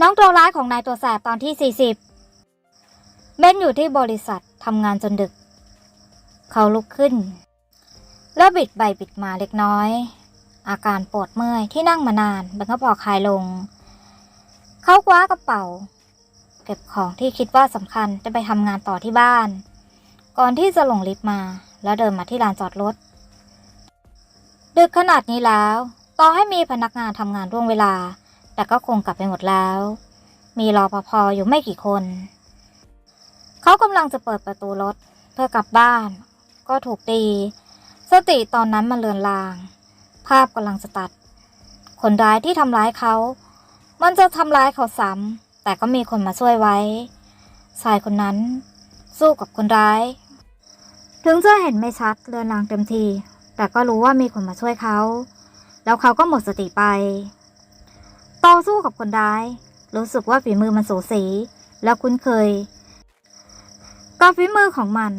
น้องตัวร้ายของนายตัวแสบตอนที่ 40 เบนอยู่ที่บริษัททำงานจนดึก เขาลุกขึ้น แล้วบิดใบบิดมาเล็กน้อย อาการปวดเมื่อยที่นั่งมานานมันก็พอคลายลง เขาคว้ากระเป๋า เก็บของที่คิดว่าสำคัญจะไปทำงานต่อที่บ้าน ก่อนที่จะลงลิฟต์มา แล้วเดินมาที่ลานจอดรถ ดึกขนาดนี้แล้ว ต่อให้มีพนักงานทำงานร่วงเวลา แต่ก็คงกลับไปหมดแล้ว มีรอปภอยู่ไม่กี่คน เขากำลังจะเปิดประตูรถเพื่อกลับบ้าน ก็ถูกตี สติตอนนั้นมันเลือนลาง ภาพกำลังจะตัด คนร้ายที่ทำร้ายเขา มันจะทำร้ายเขาซ้ำแต่ก็มีคนมาช่วยไว้ชายคนนั้น สู้กับคนร้าย ถึงจะเห็นไม่ชัดเลือนลางเต็มที แต่ก็รู้ว่ามีคนมาช่วยเขา แล้วเขาก็หมดสติไป ต่อสู้กับคนร้าย รู้สึกว่าฝีมือมันสูสี แล้วคุ้นเคยกับฝีมือของมัน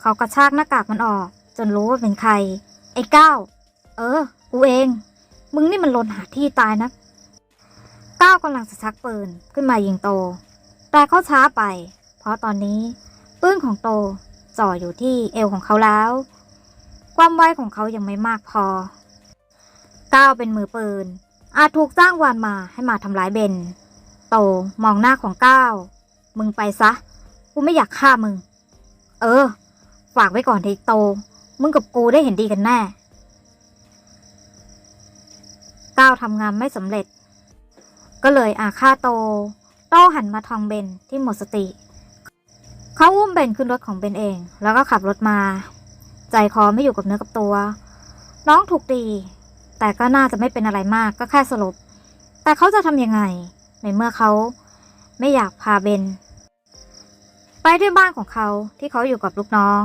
เขากระชากหน้ากากมันออก จนรู้ว่าเป็นใคร ไอ้ก้าวเออ กูเอง มึงนี่มันลนหาที่ตายนะก้าวกำลังจะชักปืนขึ้นมายิงโต แต่เขาช้าไป เพราะตอนนี้ปืนของโตจ่ออยู่ที่เอวของเขาแล้ว ความไวของเขายังไม่มากพอก้าวเป็นมือปืน อาจถูกจ้างวานมาให้มาทำร้ายเบน โตมองหน้าของก้าวมึงไปซะ กูไม่อยากฆ่ามึง เออ ฝากไว้ก่อนเถอะโต มึงกับกูได้เห็นดีกันแน่ ก้าวทำงานไม่สำเร็จ ก็เลยอาฆาโต โตหันมาทองเบนที่หมดสติ เขาอุ้มเบนขึ้นรถของเบนเอง แล้วก็ขับรถมา ใจคอไม่อยู่กับเนื้อกับตัว น้องถูกตี แต่ก็น่าจะไม่เป็นอะไรมากก็แค่สลบ แต่เขาจะทำยังไง ในเมื่อเขาไม่อยากพาเบน ไปที่บ้านของเขาที่เขาอยู่กับลูกน้อง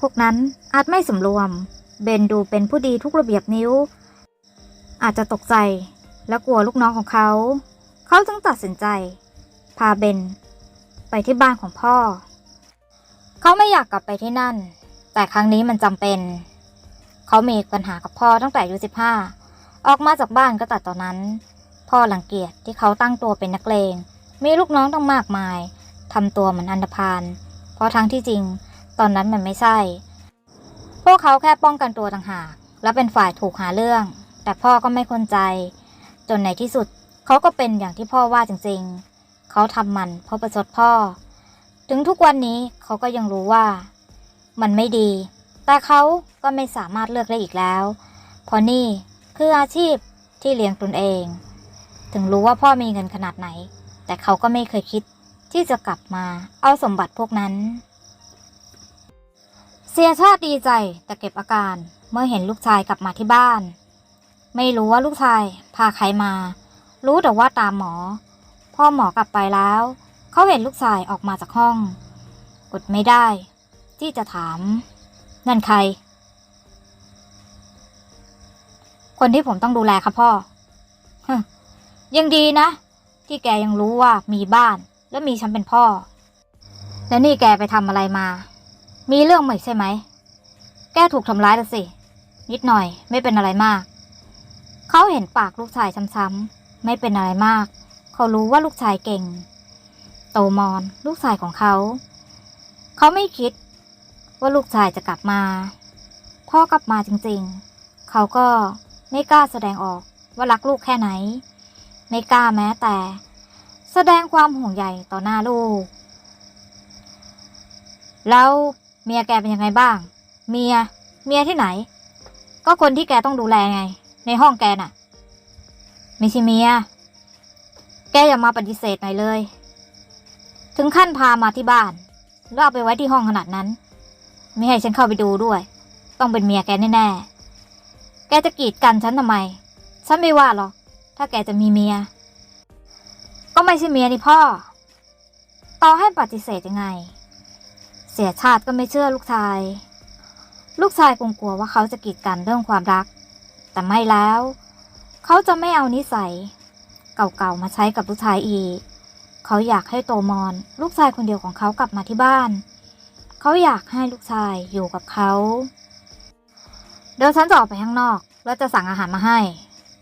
พวกนั้นอาจไม่สำรวม เบนดูเป็นผู้ดีทุกระเบียบนิ้ว อาจจะตกใจและกลัวลูกน้องของเขา เขาจึงตัดสินใจ พาเบน ไปที่บ้านของพ่อ เขาไม่อยากกลับไปที่นั่น แต่ครั้งนี้มันจำเป็น เขามีปัญหากับพ่อตั้งแต่อายุสิบห้าออกมาจากบ้านก็ตัดตอนนั้น พ่อหลังเกียจที่เขาตั้งตัวเป็นนักเลง มีลูกน้องตั้งมากมายทำตัวเหมือนอันธพาลเพราะทั้งที่จริง ตอนนั้นมันไม่ใช่ พวกเขาแค่ป้องกันตัวต่างหาก และเป็นฝ่ายถูกหาเรื่อง แต่พ่อก็ไม่คนใจ จนในที่สุดเขาก็เป็นอย่างที่พ่อว่าจริงๆ เขาทำมันเพราะประชดพ่อ ถึงทุกวันนี้เขาก็ยังรู้ว่า มันไม่ดี แต่เขา ก็ไม่สามารถเลือกได้อีกแล้วเพราะนี่คืออาชีพที่เลี้ยงตนเอง ถึงรู้ว่าพ่อมีเงินขนาดไหน แต่เขาก็ไม่เคยคิดที่จะกลับมาเอาสมบัติพวกนั้น เสียชาติดีใจแต่เก็บอาการเมื่อเห็นลูกชายกลับมาที่บ้าน ไม่รู้ว่าลูกชายพาใครมา รู้แต่ว่าตามหมอ พ่อหมอกลับไปแล้ว เขาเห็นลูกชายออกมาจากห้อง อดไม่ได้ ที่จะถาม นั่นใคร คนที่ผมต้องดูแลครับพ่อยังดีนะ ที่แกยังรู้ว่ามีบ้าน และมีฉันเป็นพ่อ แล้วนี่แกไปทำอะไรมา มีเรื่องใหม่ใช่ไหม แกถูกทำร้ายแล้วสิ นิดหน่อยไม่เป็นอะไรมาก เขาเห็นปากลูกชายช้ำๆไม่เป็นอะไรมาก เขารู้ว่าลูกชายเก่ง โตมอนลูกชายของเขา เขาไม่คิด ว่าลูกชายจะกลับมา พ่อกลับมาจริงๆ เขาก็ ไม่กล้าแสดงออกว่ารักลูกแค่ไหน ไม่กล้าแม้แต่ แสดงความห่วงใยต่อหน้าลูก แล้วเมียแกเป็นยังไงบ้าง เมีย เมียที่ไหน ก็คนที่แกต้องดูแลไง ในห้องแกน่ะ ไม่ใช่เมีย แกอย่ามาปฏิเสธหน่อยเลย ถึงขั้นพามาที่บ้าน แล้วเอาไปไว้ที่ห้องขนาดนั้น ไม่ให้ฉันเข้าไปดูด้วย ต้องเป็นเมียแกแน่ๆ แกจะกีดกันฉันทำไม ฉันไม่ว่าหรอก ถ้าแกจะมีเมีย ก็ไม่ใช่เมียนี่พ่อ ต่อให้ปฏิเสธยังไง เสียชาติก็ไม่เชื่อลูกชาย ลูกชายคงกลัวว่าเขาจะกีดกันเรื่องความรัก แต่ไม่แล้ว เขาจะไม่เอานิสัย เก่าๆมาใช้กับลูกชายอีก เขาอยากให้โตมอน ลูกชายคนเดียวของเขากลับมาที่บ้าน เขาอยากให้ลูกชายอยู่กับเขา เดี๋ยวฉันจะออกไปข้างนอก แล้วจะสั่งอาหารมาให้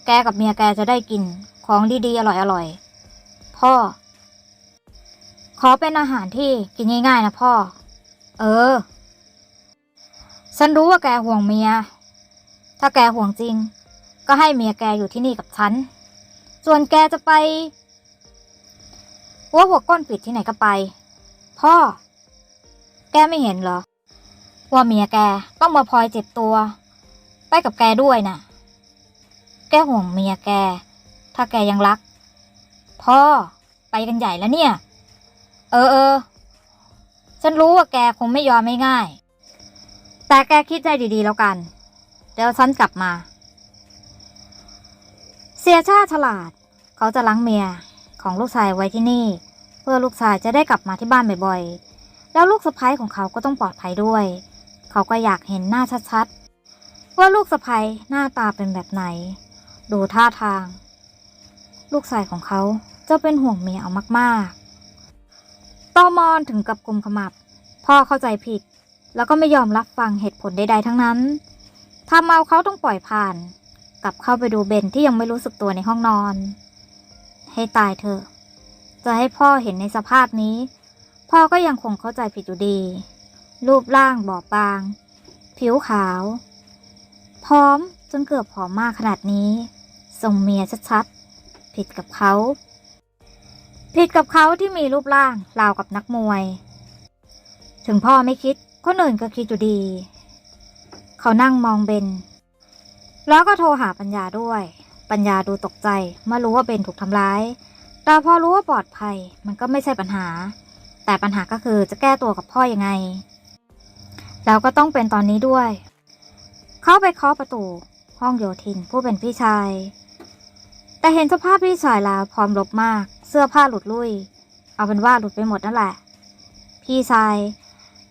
แกกับเมียแกจะได้กิน ของดีๆ อร่อยๆ พ่อ ขอเป็นอาหารที่กินง่ายๆนะพ่อ เออ ฉันรู้ว่าแกห่วงเมีย ถ้าแกห่วงจริง ก็ให้เมียแกอยู่ที่นี่กับฉัน ส่วนแกจะไปหัวหัวก้นปิดที่ไหนก็ไป พ่อ แกไม่เห็นเหรอ ว่าเมียแกต้องมาพลอยเจ็บตัว ไปกับแกด้วยน่ะ แกห่วงเมียแก ถ้าแกยังรัก พ่อไปกันใหญ่แล้วเนี่ย เออเออ ฉันรู้ว่าแกคงไม่ยอมไม่ง่าย แต่แกคิดใจดีๆแล้วกัน เดี๋ยวฉันกลับมา เสียชาฉลาด เขาจะล้างเมียของลูกชายไว้ที่นี่ เพื่อลูกชายจะได้กลับมาที่บ้านบ่อยๆ แล้วลูกสะใภ้ของเขาก็ต้องปลอดภัยด้วย เขาก็อยากเห็นหน้าชัดๆ ว่าลูกสะใภ้หน้าตาเป็นแบบไหน ดูท่าทาง ลูกชายของเขาจะเป็นห่วงเมียเอามากๆตอมอนถึงกับกลุมขมับ พ่อเข้าใจผิด แล้วก็ไม่ยอมรับฟังเหตุผลใดๆทั้งนั้นทำเอาเขาต้องปล่อยผ่าน กลับเข้าไปดูเบนที่ยังไม่รู้สึกตัวในห้องนอน ให้ตายเถอะ จะให้พ่อเห็นในสภาพนี้ พ่อก็ยังคงเข้าใจผิดอยู่ดี รูปร่างบอบบาง ผิวขาว พร้อมจนเกือบผอมมากขนาดนี้ทรงเมียชัดๆ ผิดกับเขา ผิดกับเขาที่มีรูปร่างราวกับนักมวย ถึงพ่อไม่คิดคนอื่นก็คิดอยู่ดี เขานั่งมองเบน แล้วก็โทรหาปัญญาด้วย ปัญญาดูตกใจเมื่อรู้ว่าเบนถูกทำร้าย แต่พอรู้ว่าปลอดภัยมันก็ไม่ใช่ปัญหา แต่ปัญหาก็คือจะแก้ตัวกับพ่อยังไง แล้วก็ต้องเป็นตอนนี้ด้วย เข้าไปเคาะประตู ห้องโยทินผู้เป็นพี่ชาย แต่เห็นสภาพพี่ชายแล้วพร้อมรบมาก เสื้อผ้าหลุดลุ่ยเอาเป็นว่าหลุดไปหมดนั่นแหละ พี่ชาย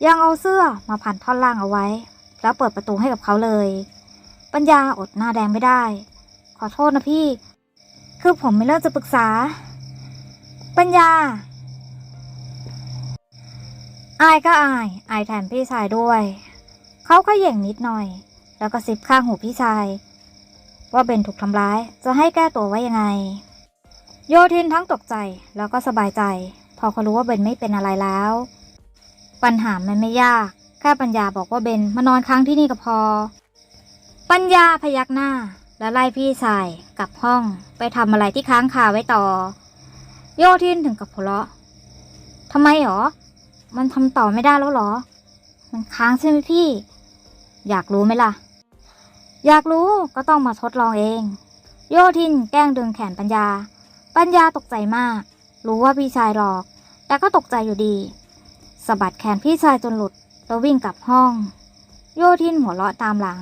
ยังเอาเสื้อมาพันท่อนล่างเอาไว้ แล้วเปิดประตูให้กับเขาเลย ปัญญาอดหน้าแดงไม่ได้ ขอโทษนะพี่ คือผมไม่เลิกจะปรึกษา ปัญญา อายก็อาย อายแทนพี่ชายด้วย เขาก็เหย่งนิดหน่อย แล้วก็ซิบข้างหูพี่ชาย ว่าเบนถูกทำร้าย จะให้แก้ตัวไว้ยังไง โยทินทั้งตกใจแล้วก็สบายใจ พอเขารู้ว่าเบนไม่เป็นอะไรแล้ว ปัญหามันไม่ยาก แค่ปัญญาบอกว่าเบนมานอนค้างที่นี่ก็พอ ปัญญาพยักหน้า แล้วไล่พี่ชายกลับห้องไปทำอะไรที่ค้างคาไว้ต่อ โยทินถึงกับหัวเราะทำไมหรอ มันทำต่อไม่ได้แล้วหรอ มันค้างใช่ไหมพี่ อยากรู้ไหมล่ะ อยากรู้ก็ต้องมาทดลองเอง โยทินแกล้งดึงแขนปัญญา ปัญญาตกใจมาก รู้ว่าพี่ชายหลอก แต่ก็ตกใจอยู่ดีสะบัดแขนพี่ชายจนหลุดแล้ววิ่งกลับห้อง โยทินหัวเราะตามหลัง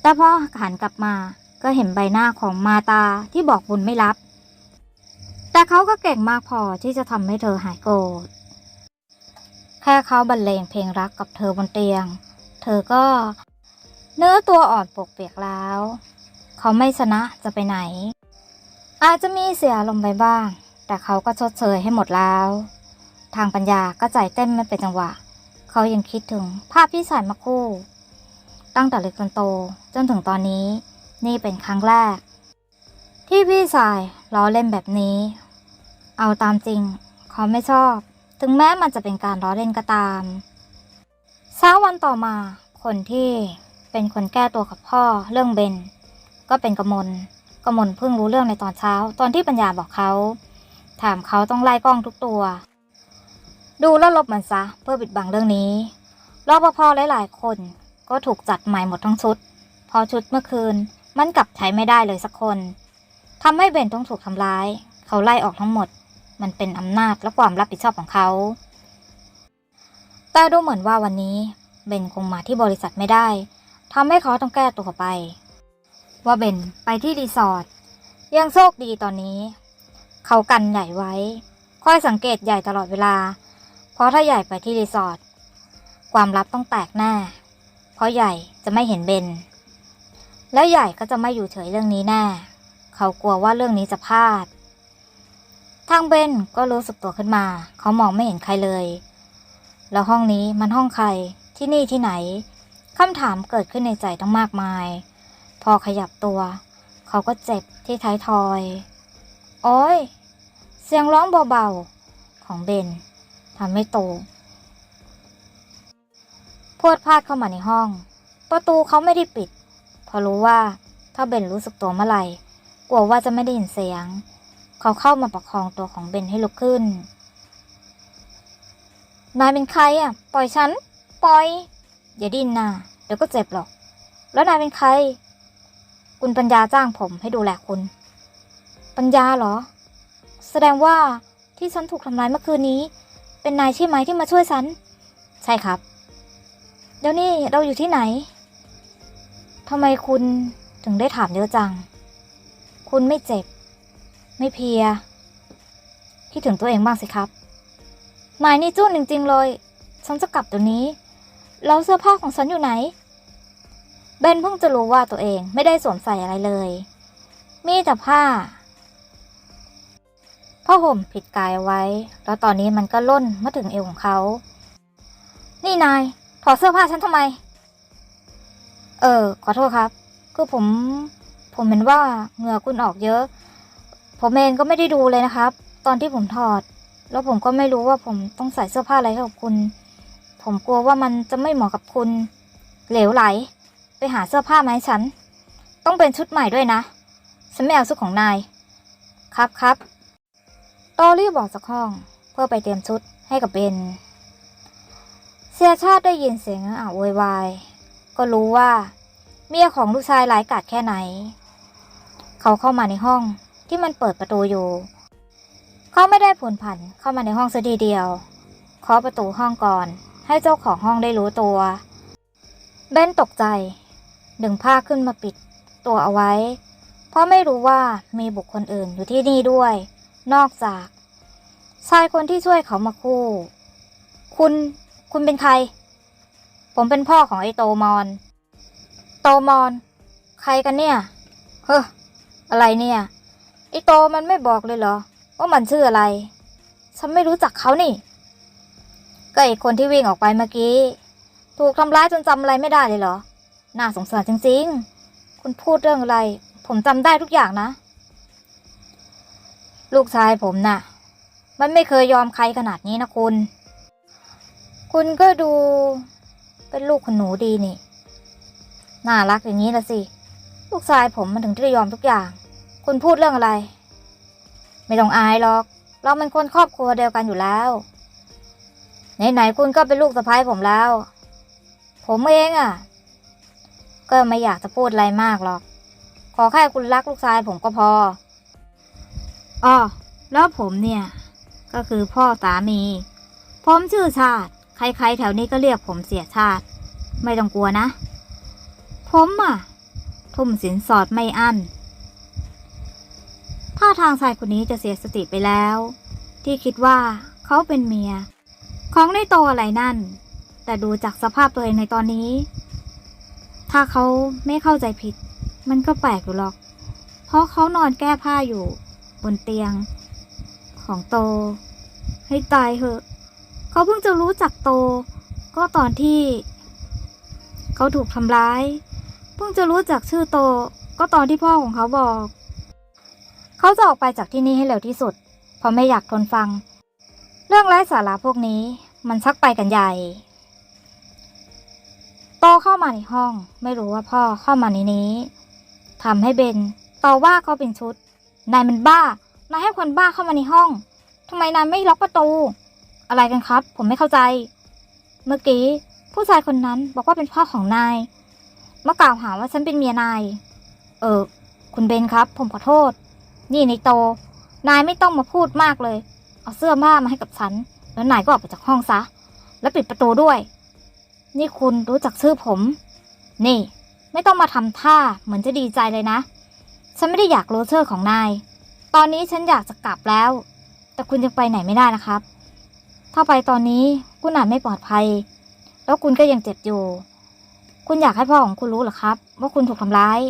แต่พอหันกลับมาก็เห็นใบหน้าของมาตาที่บอกบุญไม่รับ แต่เขาก็เก่งมากพอที่จะทำให้เธอหายโกรธ แค่เขาบรรเลงเพลงรักกับเธอบนเตียง เธอก็ เนื้อตัวอ่อนปกเปียกแล้ว เขาไม่ชนะจะไปไหน อาจจะมีเสียลมณ์ไปบ้าง แต่เขาก็ชดเชยให้หมดแล้ว ทางปัญญาก็ใจเต้นไม่เป็นจังหวะ เขายังคิดถึงภาพพี่สายมาคู่ ตั้งแต่เล็กจนโตจนถึงตอนนี้ นี่เป็นครั้งแรก ที่พี่สายล้อเล่นแบบนี้ เอาตามจริง เขาไม่ชอบ ถึงแม้มันจะเป็นการล้อเล่นก็ตามเช้าวันต่อมาคนที่ เป็นคนแก้ตัวกับพ่อเรื่องเบน ก็เป็นกมลกมลเพิ่งรู้เรื่องในตอนเช้า ตอนที่ปัญญาบอกเขา ถามเขาต้องไล่กล้องทุกตัว ดูแล้วลบมันซะ เพื่อปิดบังเรื่องนี้รอปภหลายๆ คนก็ถูกจัดใหม่หมดทั้งชุด พอชุดเมื่อคืนมันกลับใช้ไม่ได้เลยสักคนทำให้เบนต้องถูกทำร้าย เขาไล่ออกทั้งหมด มันเป็นอำนาจและความรับผิดชอบของเขา แต่ดูเหมือนว่าวันนี้เบนคงมาที่บริษัทไม่ได้ ทำให้เขาต้องแก้ตัวไป ว่าเบนไปที่รีสอร์ทยังโชคดีตอนนี้ เขากันใหญ่ไว้ คอยสังเกตใหญ่ตลอดเวลา เพราะถ้าใหญ่ไปที่รีสอร์ทความลับต้องแตกแน่เพราะใหญ่จะไม่เห็นเบน แล้วใหญ่ก็จะไม่อยู่เฉยเรื่องนี้แน่เขากลัวว่าเรื่องนี้จะพลาด ทางเบนก็รู้สึกตัวขึ้นมา เขามองไม่เห็นใครเลย แล้วห้องนี้มันห้องใครที่นี่ที่ไหน คำถามเกิดขึ้นในใจต้องมากมาย พอขยับตัว เขาก็เจ็บที่ท้ายทอย โอ้ย เสียงร้องเบาๆ ของเบนทำให้โตพวดพลาดเข้ามาในห้อง ประตูเขาไม่ได้ปิดเพราะรู้ว่าถ้าเบนรู้สึกตัวเมื่อไหร่ กลัวว่าจะไม่ได้ยินเสียง เขาเข้ามาประคองตัวของเบนให้ลุกขึ้น นายเป็นใครอะ ปล่อยฉัน ปล่อย อย่าดิ้นนะเดี๋ยวก็เจ็บหรอก แล้วนายเป็นใคร คุณปัญญาจ้างผมให้ดูแลคุณ ปัญญาเหรอ แสดงว่าที่ฉันถูกทำร้ายเมื่อคืนนี้ เป็นนายใช่ไหมที่มาช่วยฉัน ใช่ครับ เดี๋ยวนี้เราอยู่ที่ไหนทำไมคุณถึงได้ถามเยอะจัง คุณไม่เจ็บ ไม่เพีย คิดถึงตัวเองบ้างสิครับนายนี่จุ้นจริงๆเลย ฉันจะกลับเดี๋ยวนี้ แล้วเสื้อผ้าของฉันอยู่ไหน เบนเพิ่งจะรู้ว่าตัวเองไม่ได้สวมใส่อะไรเลย มีแต่ผ้าผ้าห่มผิดกายไว้ แล้วตอนนี้มันก็ล่นมาถึงเอวของเขา นี่นาย ถอดเสื้อผ้าฉันทำไม เออ ขอโทษครับ คือผม ผมเห็นว่าเหงื่อคุณออกเยอะ ผมเองก็ไม่ได้ดูเลยนะครับ ตอนที่ผมถอด แล้วผมก็ไม่รู้ว่าผมต้องใส่เสื้อผ้าอะไรให้กับคุณ ผมกลัวว่ามันจะไม่เหมาะกับคุณ เหลวไหล ไปหาเสื้อผ้ามาให้ฉัน ต้องเป็นชุดใหม่ด้วยนะ ฉันไม่เอาชุดของนาย ครับครับตอรีบบอกจากห้องเพื่อไปเตรียมชุดให้กับเบนเสียชาติได้ยินเสียงอ่าวโวยวาย ก็รู้ว่า เมียของลูกชายร้ายกาจแค่ไหน เขาเข้ามาในห้องที่มันเปิดประตูอยู่ เขาไม่ได้ผลผันเข้ามาในห้องซะทีเดียวเคาะประตูห้องก่อน ให้เจ้าของห้องได้รู้ตัว เบนตกใจ ดึงผ้าขึ้นมาปิดตัวเอาไว้ เพราะไม่รู้ว่ามีบุคคลอื่นอยู่ที่นี่ด้วย นอกจาก ชายคนที่ช่วยเขามาคู่ คุณ คุณเป็นใคร ผมเป็นพ่อของไอโตมอน โตมอน ใครกันเนี่ย เฮ้อ อะไรเนี่ย ไอโตมันไม่บอกเลยเหรอ ว่ามันชื่ออะไร ฉันไม่รู้จักเขานี่ ก็ไอคนที่วิ่งออกไปเมื่อกี้ ถูกทำร้ายจนจำอะไรไม่ได้เลยเหรอ น่าสงสารจริงๆ คุณพูดเรื่องอะไร ผมจำได้ทุกอย่างนะ ลูกชายผมน่ะ มันไม่เคยยอมใครขนาดนี้นะคุณ คุณก็ดู เป็นลูกคุณหนูดีนี่ น่ารักอย่างนี้ละสิ ลูกชายผมมันถึงได้ยอมทุกอย่าง คุณพูดเรื่องอะไร ไม่ต้องอายหรอก เราเป็นคนครอบครัวเดียวกันอยู่แล้ว ไหนๆคุณก็เป็นลูกสะใภ้ผมแล้ว ผมเองอะ ก็ไม่อยากจะพูดอะไรมากหรอก ขอแค่คุณรักลูกชายผมก็พออ๋อแล้วผมเนี่ย ก็คือพ่อสามี ผมชื่อชาติ ใครๆแถวนี้ก็เรียกผมเสียชาติ ไม่ต้องกลัวนะ ผมอะ ทุ่มสินสอดไม่อั้นท่าทางชายคนนี้จะเสียสติไปแล้ว ที่คิดว่าเขาเป็นเมีย ของในโตอะไรนั่น แต่ดูจากสภาพตัวเองในตอนนี้ ถ้าเขาไม่เข้าใจผิด มันก็แปลกอยู่หรอก เพราะเขานอนแก้ผ้าอยู่ บนเตียง ของโต ให้ตายเหอะ เขาเพิ่งจะรู้จักโต ก็ตอนที่ เขาถูกทำร้าย เพิ่งจะรู้จักชื่อโต ก็ตอนที่พ่อของเขาบอก เขาจะออกไปจากที่นี่ให้เร็วที่สุด เพราะไม่อยากทนฟัง เรื่องไร้สาระพวกนี้ มันชักไปกันใหญ่ โตเข้ามาในห้อง ไม่รู้ว่าพ่อเข้ามาในนี้ทำให้เบนต่อว่าเขาเป็นชุด นายมันบ้า นายให้คนบ้าเข้ามาในห้องทำไมนายไม่ล็อกประตู อะไรกันครับ ผมไม่เข้าใจ เมื่อกี้ผู้ชายคนนั้นบอกว่าเป็นพ่อของนายมากล่าวหาว่าฉันเป็นเมียนาย เออ คุณเบนครับ ผมขอโทษ นี่ในโต นายไม่ต้องมาพูดมากเลย เอาเสื้อผ้ามาให้กับฉัน แล้วนายก็ออกไปจากห้องซะ แล้วปิดประตูด้วย นี่คุณรู้จักชื่อผม นี่ ไม่ต้องมาทำท่าเหมือนจะดีใจเลยนะ ฉันไม่ได้อยากรู้ชื่อของนาย ตอนนี้ฉันอยากจะกลับแล้ว แต่คุณยังไปไหนไม่ได้นะครับ ถ้าไปตอนนี้คุณอาจไม่ปลอดภัย แล้วคุณก็ยังเจ็บอยู่ คุณอยากให้พ่อของคุณรู้เหรอครับ ว่าคุณถูกทำร้าย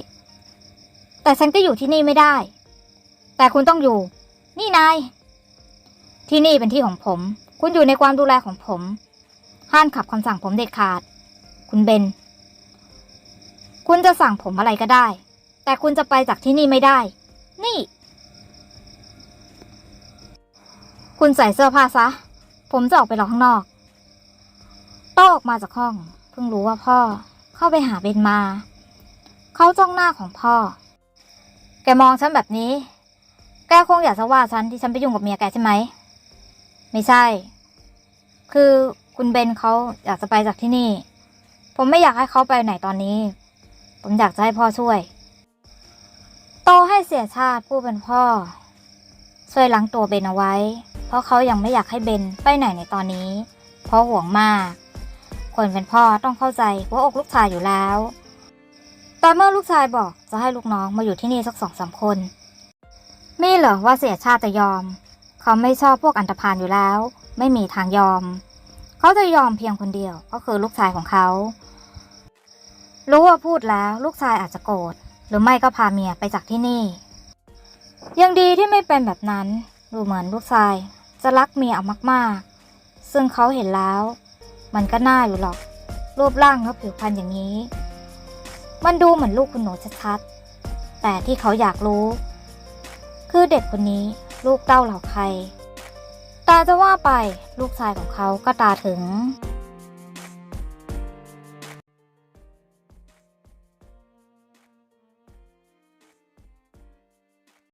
แต่ฉันก็อยู่ที่นี่ไม่ได้ แต่คุณต้องอยู่ นี่นายที่นี่เป็นที่ของผม คุณอยู่ในความดูแลของผม ห้ามขับคำสั่งผมเด็ดขาด คุณเบน คุณจะสั่งผมอะไรก็ได้ แต่คุณจะไปจากที่นี่ไม่ได้ นี่ คุณใส่เสื้อผ้าซะ ผมจะออกไปรอข้างนอกโต้ออกมาจากห้อง เพิ่งรู้ว่าพ่อเข้าไปหาเบนมา เขาจ้องหน้าของพ่อ แกมองฉันแบบนี้ แกคงอยากจะว่าฉันที่ฉันไปยุ่งกับเมียแกใช่ไหม ไม่ใช่ คือคุณเบนเขาอยากจะไปจากที่นี่ ผมไม่อยากให้เขาไปไหนตอนนี้ ผมอยากจะให้พ่อช่วย โตให้เสียชาติผู้เป็นพ่อ ช่วยล้างตัวเบนเอาไว้ เพราะเขายังไม่อยากให้เบนไปไหนในตอนนี้ เพราะห่วงมาก คนเป็นพ่อต้องเข้าใจหัวอกลูกชายอยู่แล้วแต่เมื่อลูกชายบอกจะให้ลูกน้องมาอยู่ที่นี่สักสองสามคน ไมีเหรอว่าเสียชาติจะยอม เขาไม่ชอบพวกอันธพาลอยู่แล้ว ไม่มีทางยอม เขาจะยอมเพียงคนเดียวก็คือลูกชายของเขา รู้ว่าพูดแล้วลูกชายอาจจะโกรธหรือไม่ก็พาเมียไปจากที่นี่ ยังดีที่ไม่เป็นแบบนั้น ดูเหมือนลูกชายจะรักเมียเอามากๆ ซึ่งเขาเห็นแล้ว มันก็น่าอยู่หรอก รูปร่างและผิวพรรณอย่างนี้ มันดูเหมือนลูกคุณหนูชัดๆแต่ที่เขาอยากรู้ คือเด็กคนนี้ ลูกเต้าเหล่าใคร ตาจะว่าไปลูกชายของเขาก็ตาถึง